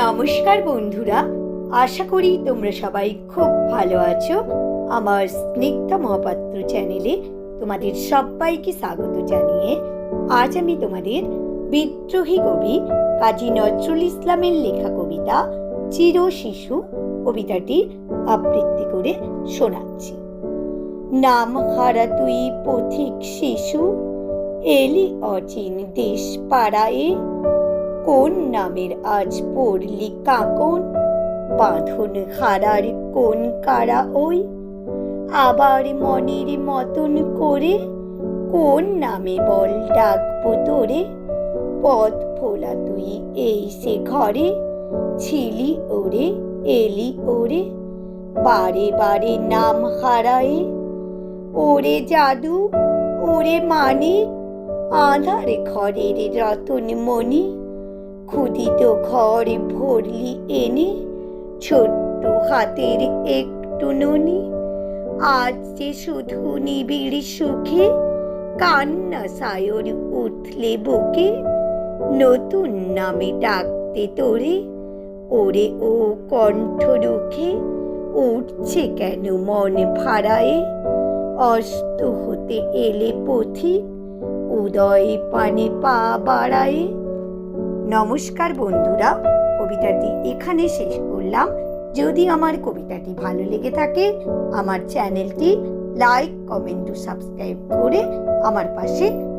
নমস্কার বন্ধুরা, আশা করি তোমরা সবাই খুব ভালো আছো। আমার স্নিগ্ধা মহাপাত্র চ্যানেলে তোমাদের সবাইকে স্বাগত জানিয়ে আজ আমি তোমাদের বিদ্রোহী কবি কাজী নজরুল ইসলামের লেখা কবিতা চির শিশু কবিতাটি আবৃত্তি করে শোনাচ্ছি। নাম হারা তুই পথিক শিশু, এলি অচিন দেশ পাড়ায়ে কোন নামের আজ পড়লি কাকন? বাঁধন হারার কোন কারা ওই? আবার মনের মতন করে কোন নামে বল ডাকবো তোরে? পথ ফোলা তুই এই সে ঘরে, ছিলি ওরে, এলি ওরে। বারে বারে নাম হারায়ে, ওরে জাদু, ওরে মানিক, আধার ঘরের রতন মণি। ক্ষুদিত ঘরে ভরলি এনে, ছোট্ট হাতের একটু ননি। আজ যে শুধু নিবিড় সুখে, কান্না সায়র উঠলে বুকে। নতুন নামে ডাকতে তোরে, ওরে ও কণ্ঠ রুখে। উঠছে কেন মন ভাড়ায়ে অস্ত হতে এলে পথিক, উদয় পানে পা বাড়ায়ে। নমস্কার বন্ধুরা, কবিতাটি এখানে শেষ করলাম। যদি আমার কবিতাটি ভালো লেগে থাকে, আমার চ্যানেলটি লাইক, কমেন্ট ও সাবস্ক্রাইব করে আমার পাশে